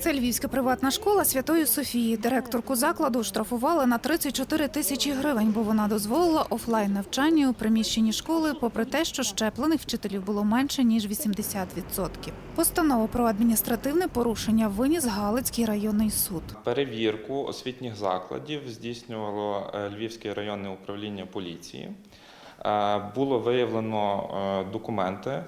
Це львівська приватна школа Святої Софії. Директорку закладу штрафували на 34 тисячі гривень, бо вона дозволила офлайн навчання у приміщенні школи, попри те, що щеплених вчителів було менше ніж 80%. Постанову про адміністративне порушення виніс Галицький районний суд. Перевірку освітніх закладів здійснювало е, Львівське районне управління поліції. Е, Було виявлено е, документи,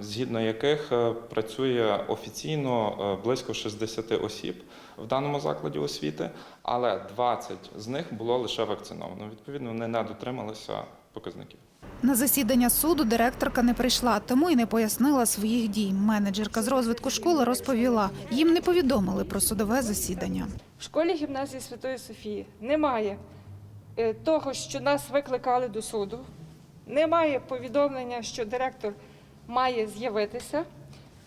згідно яких е, працює офіційно е, близько 60 осіб в даному закладі освіти, але 20 з них було лише вакциновано. Відповідно, вони не дотрималися показників. На засідання суду директорка не прийшла, тому і не пояснила своїх дій. Менеджерка з розвитку школи розповіла, їм не повідомили про судове засідання. В школі гімназії Святої Софії немає е, того, що нас викликали до суду, немає повідомлення, що директор має з'явитися.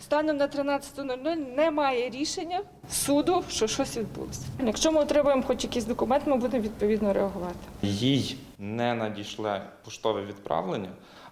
Станом на 13.00 немає рішення суду, що щось відбулося. Якщо ми отримаємо хоч якийсь документ, ми будемо відповідно реагувати. Їй не надійшле поштове відправлення,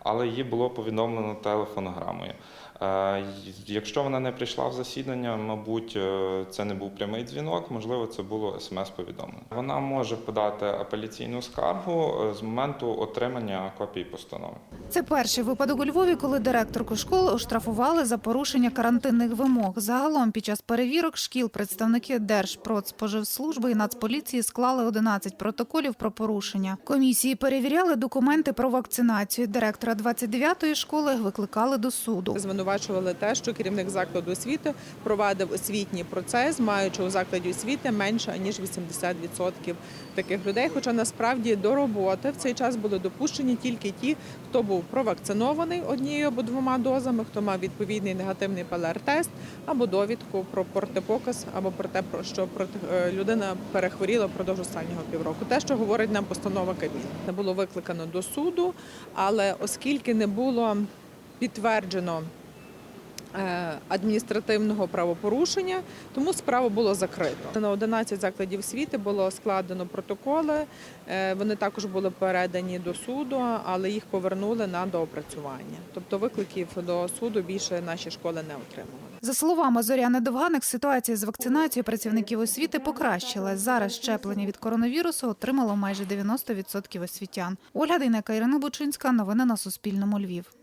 але її було повідомлено телефонограмою. Е, Якщо вона не прийшла в засідання, мабуть, е, це не був прямий дзвінок, можливо, це було смс-повідомлення. Вона може подати апеляційну скаргу е, з моменту отримання копії постанови. Це перший випадок у Львові, коли директорку школи оштрафували за порушення карантинних вимог. Загалом під час перевірок шкіл представники Держпродспоживслужби і Нацполіції склали 11 протоколів про порушення. Комісії перевіряли документи про вакцинацію. Директора 29-ї школи викликали до суду. Звинувачували те, що керівник закладу освіти провадив освітній процес, маючи у закладі освіти менше ніж 80% таких людей. Хоча насправді до роботи в цей час були допущені тільки ті, хто був провакцинований однією або двома дозами, хто мав відповідний негативний ПЛР-тест або довідку про протипоказ, або про те, про що е, людина перехворіла впродовж останнього півроку. Те, що говорить нам постанова Кабміну. не було викликано до суду, але оскільки не було підтверджено адміністративного правопорушення, тому справу було закрито. На 11 закладів освіти було складено протоколи. е, Вони також були передані до суду, але їх повернули на доопрацювання. Тобто викликів до суду більше наші школи не отримували. За словами Зоряни Довганик, ситуація з вакцинацією працівників освіти покращилась. Зараз щеплення від коронавірусу отримало майже 90% освітян. Ольга Дейнека, Ірина Бучинська. Новини на Суспільному. Львів.